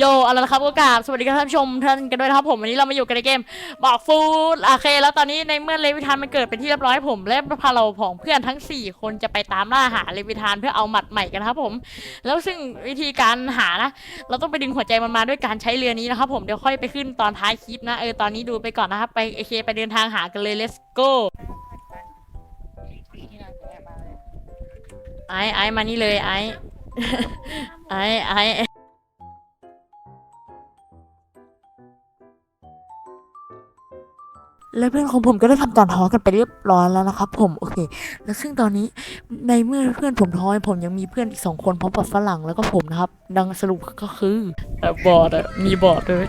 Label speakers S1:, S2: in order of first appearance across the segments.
S1: โยเอาละครับโอกาสสวัสดีครับท่านผู้ชมท่านกันด้วยนะครับผมวันนี้เรามาอยู่กันในเกมบอกฟูดโอเค แล้วตอนนี้ในเมื่อเลวิธานมันเกิดเป็นที่เรียบร้อยผมและพาเราผองเพื่อนทั้ง 4 คนจะไปตามล่าหาเลวิธานเพื่อเอาหมัดใหม่กันนะครับผม แล้วซึ่งวิธีการหานะเราต้องไปดึงหัวใจมันมาด้วยการใช้เรือนี้นะครับผมเดี๋ยวค่อยไปขึ้นตอนท้ายคลิปนะเออตอนนี้ดูไปก่อนนะครับไปโอเคไปเดินทางหากันเลย let's go ไอ้ไอ้มานี่เลยไอ้ไอ้ไอ้ และเพื่อนของผมก็ได้ทำการท้อกันไปเรียบร้อยแล้วนะครับ ผมโอเค แล้วซึ่งตอนนี้ในเมื่อเพื่อนผมท้อผมยังมีเพื่อนอีกสองคนพร้อมกับฝรั่งแล้วก็ผมนะครับ ดังสรุปก็คือแต่บอร์ดอะมีบอร์ดด้วย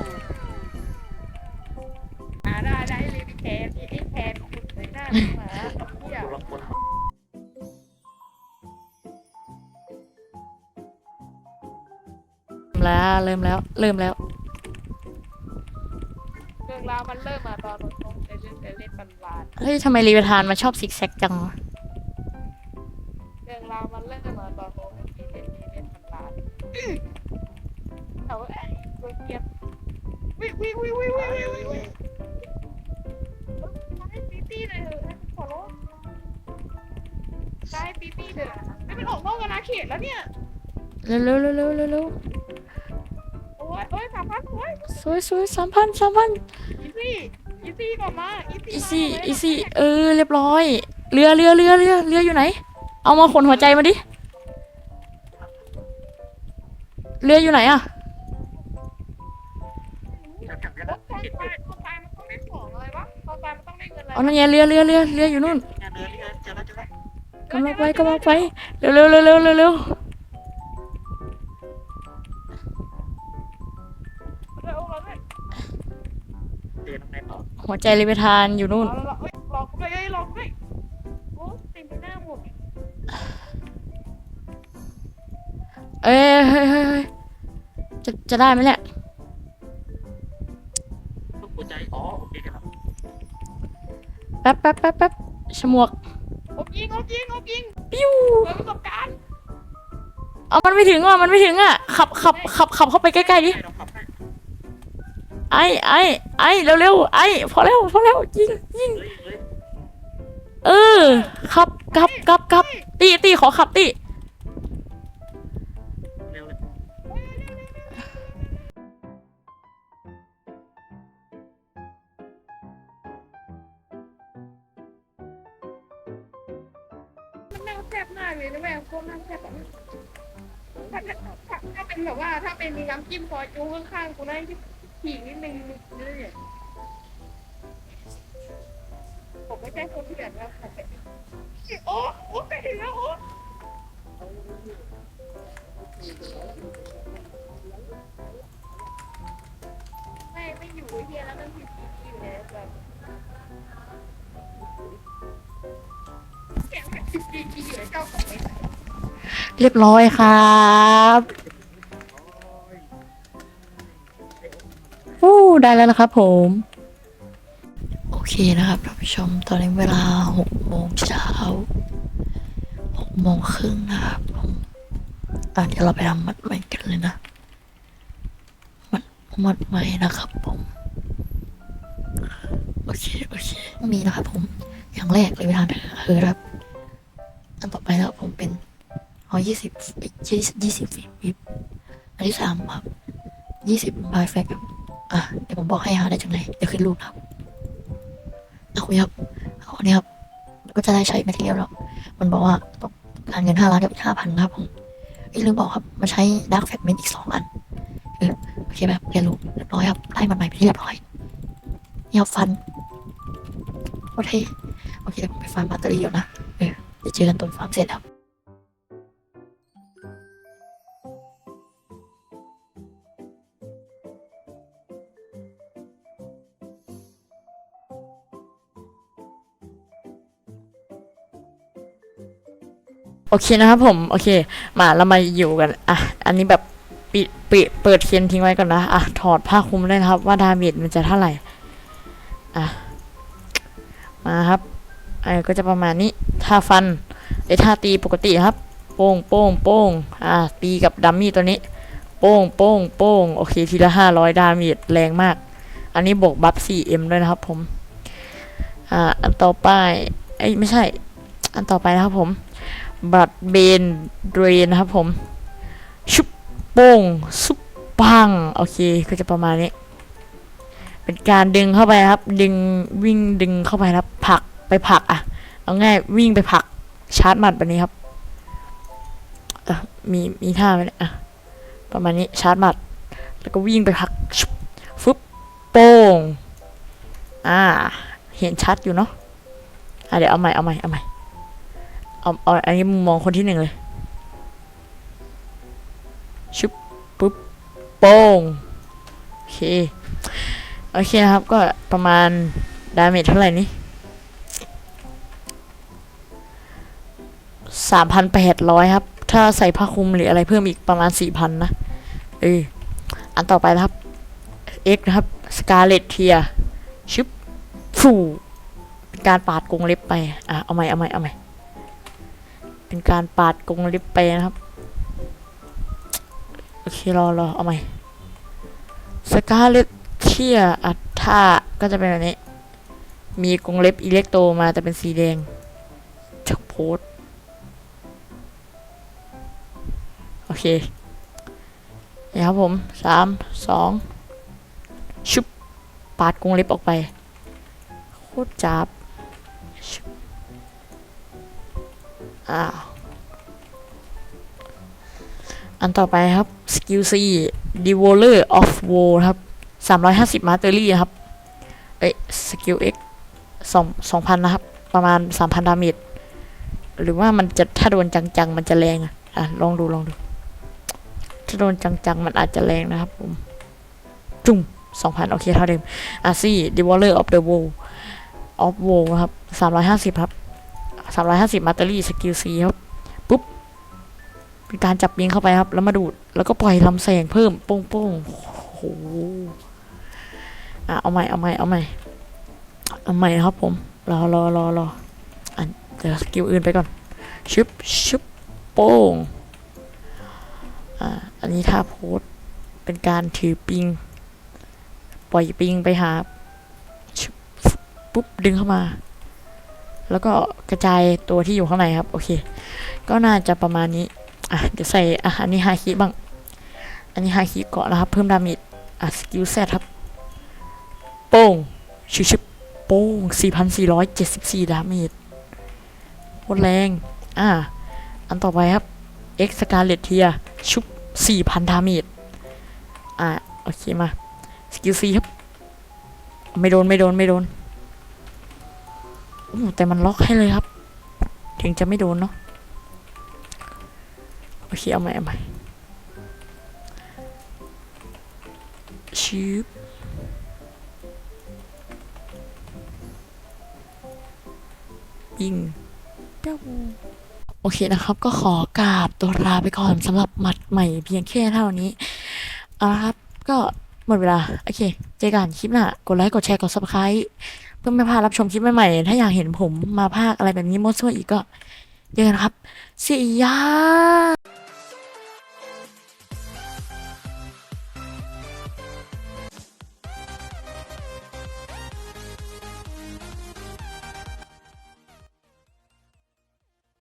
S2: ได้ได้เลยพี่แทนพี่แทนคุณเลยหน้าหมาเที่ย
S1: แล้วเริ่มแล้ว เริ่มแล้ว
S2: เฮ้
S1: ยทำไมรีเวทานมาชอบซิกแซกจังวะ
S2: เรื่องราวมันเริ่มมาตอนน้องเล่นเล่นเล่นปันลานเขาเอ้ยตัวเกียบวิววิววิววิววิววิววิวให้ปีปี้เลยเถอะให้ขอร้องได้ปีปี้เถอะไม่เป็นออกนอกอาณาเขตแล้วเนี่ย
S1: เร็วเร็วเร็วเร็วเร็วเร็ว
S2: โอ้ยโอ้ยสามพันโอ้ย
S1: สวยสวยสามพันสามพัน
S2: อีซี่ อีซี่ก่อนมาอี
S1: อี
S2: ซี่
S1: ซี่อีซี่เออเรียบร้อย เรือเรือเรือเรือเรืออยู่ไหน เอามาขนหัวใจมาดิ เรืออยู่ไหนอะ
S2: ตอนตายตอนตายมันต้องได้ของอะไรวะตอนตายมันต้องได้เงินอะไร
S1: เอานั่นไงเรือเรือเรือเรืออยู่นู่นกำลังไปกำลังไปเร็วเร็วเร็วเร็วเร็วเร็ว
S2: เร็วเราเลย
S1: หัวใจรีเวทานอยู่นู่น
S2: เอาละเอ้ยหลอกเอ้ยหลอกด้ยโอ้เต็มไปหน้าหมด
S1: เอ้ยเฮ้ยเฮ้ยเฮ้ยจะจะได้ไหมเนี่ย
S3: หัวใจ อ๋อ โอเคครับ
S1: แป๊บแป๊บแป๊บแป๊บฉมวก
S2: อบยิงอบยิงอบยิง
S1: ปิ้ว
S2: เปิดประสบการณ์
S1: เอามันไม่ถึงว่ะมันไม่ถึงอะขับขับขับขับเข้าไปใกล้ๆดิ
S3: เราขับ
S1: ไอ้ไอ้ไอ้เร็วเร็วๆไอ้พอแล้วพอแล้วยิงยิง
S3: เฮ้ยเอ
S1: อขับกลับกลับกลับตีตีขอขับตี
S3: เร็วเลย
S2: มันนั่งแทบหน้าเลยนะแม่โคตรนั่งแทบแบถ้าเป็นแบบว่าถ้าเป็นมีน้ำจิ้มซอยจูข้างๆกูนั่งที่ ขี่นิดนึงนี่เนี่ยผมไม่ใช่คนเถื่อนนะผมเป็นโอ้โอ้ไปถึงแล้วโอ้ไม่ไม่อยู่เฮียแล้วมันผิดจริงอยู่ในแบบแกมันผิดจริงอยู่ในเจ้าของไม่
S1: เรียบร้อยครับ ได้แล้วนะครับผม โอเคนะครับท่านผู้ชมตอนนี้เวลาหกโมงเช้าหกโมงครึ่งนะครับผมอะเดี๋ยวเราไปทำมัดใหม่กันเลยนะมัดมัดใหม่นะครับผมโอเคโอเคมีนะครับผมอย่างแรกเลยเวลาคือครับอันต่อไปแล้วผมเป็นอ๋อยี่สิบยี่สิบยี่สิบวิบอันที่สามครับยี่สิบบายแฟก อะเดี๋ยวผมบอกให้หาได้จากไหนเดี๋ยวขึ้นรูปนะครับเอาคุยครับเอาอันนี้ครับ ก็จะได้ใช้แมทเที่ยลแล้วมันบอกว่าต้องการเงินห้าล้านกับอีกห้าพันครับผมไอ้ยลืมบอกครับมาใช้ดาร์กแฟกเมนต์อีกสองอันเออโอเคแบบเรียนรู้เรียบร้อยครับได้มันใหม่ไปเรียบร้อยนี่ครับฟันโอเคโอเคเดี๋ยวผมไปฟาร์มแบตเตอรี่ก่อนนะเออเดี๋ยวเจอกันตอนฟาร์มเสร็จครับ โอเคนะครับผม โอเค มาเรามาอยู่กัน อะ อันนี้แบบปิดปิดเปิดเทียนทิ้งไว้ก่อนนะ อะ ถอดผ้าคลุมได้นะครับ ว่าดาเมจมันจะเท่าไหร่ อะ มาครับไอ้ก็จะประมาณนี้ท่าฟันไอ้ท่าตีปกติครับ โป้งโป้งโป้งอะ ตีกับดัมมี่ตัวนี้ โป้งโป้งโป้งโอเค ทีละห้าร้อยดาเมจแรงมาก อันนี้บวกบัฟ 4M ด้วยนะครับผม อ่า อันต่อไป เอ้ย ไม่ใช่ อันต่อไปนะครับผม บัตเบนเดรนนะครับผม ชุบโป้งซุปปังโอเคก็จะประมาณนี้ เป็นการดึงเข้าไปครับ ดึงวิ่งดึงเข้าไปครับผลักไปผลักอะเอาง่ายวิ่งไปผลักชาร์จหมัดแบบนี้ครับมีมีท่าไหมเนี่ยอะประมาณนี้ชาร์จหมัด แล้วก็วิ่งไปผลักฟึบโป้งอ่า เห็นชัดอยู่เนาะอะเดี๋ยวเอาใหม่เอาใหม่เอาใหม่ เอาเอาอันนี้มุมมองคนที่หนึ่งเลยชุบปุ๊บโป้งโอเคโอเคครับก็ประมาณดาเมจเท่าไหร่นี่สามพันแปดร้อยครับ ถ้าใส่ผ้าคลุมหรืออะไรเพิ่มอีกประมาณสี่พันนะเอออันต่อไปนะครับ X นะครับสกาเลตเทียชุบฟูเป็นการปาดกรงเล็บไป อะ เอาใหม่ เอาใหม่ เอาใหม่ เป็นการปาดกรงล็บไปนะครับ โอเค รอรอเอาใหม่สกาเลตเทียอัท่าก็จะเป็นแบบนี้ มีกรงเล็บอิเล็กโตมาแต่เป็นสีแดงชักโพสโอเคนี่ครับผมสามสองชุบปาดกรงเล็บออกไป โคตรจับ อ้าวอันต่อไปครับสกิล C Devoler of War ครับ350มาสเตอรี่ครับ เอ้ยสกิล X สองสองพันนะครับ ประมาณ3,000ดาเมจหรือว่ามันจะถ้าโดนจังๆ มันจะแรงอะลองดูลองดูถ้าโดนจังๆ มันอาจจะแรงนะครับผมจุ่ม2,000โอเคเท่าเดิมอะซี่ Devoler of the Wall of Wall ครับ350ครับ 350มาสเตอรี่สกิล C ครับปุ๊บเป็นการจับยิงเข้าไปครับ แล้วมาดูด แล้วก็ปล่อยลำแสงเพิ่มโป้งโป้งๆโอ้โหอะเอาใหม่เอาใหม่เอาใหม่เอาใหม่ครับผมรอรอรอรออันเดี๋ยวสกิลอื่นไปก่อนชึบชึบโป้งอ่าอันนี้ท่าโพสเป็นการถือปิง ปล่อยปิงไปหาปุ๊บดึงเข้ามา แล้วก็กระจายตัวที่อยู่ข้างในครับ โอเค ก็น่าจะประมาณนี้ อะ เดี๋ยวใส่อะอันนี้ฮาคิบ้าง อันนี้ฮาคิเกาะนะครับ เพิ่มดาเมจอะสกิลแซครับ โป้งชิบชิบโป้ง4,474 ดาเมจโคตรแรง อ่าอันต่อไปครับ X Scarlet Tear ชุบ 4,000 ดาเมจอ่าโอเคมาสกิล C ครับ ไม่โดน ไม่โดน ไม่โดนโอ้ แต่มันล็อกให้เลยครับ ถึงจะไม่โดนเนาะโอเคเอาใหม่เอาใหม่ชิบยิงเจ้าโอเคนะครับ ก็ขอกราบตัวลาไปก่อนสำหรับหมัดใหม่เพียงแค่เท่านี้ เอาละครับ ก็หมดเวลา โอเค เจอกันคลิปหน้ากดไลค์ กดแชร์ กด subscribe เพื่อไม่พลาดรับชมคลิปใหม่ๆ ถ้าอยากเห็นผมมาภาคอะไรแบบนี้มั่วซั่วอีกก็เจอกันครับสียา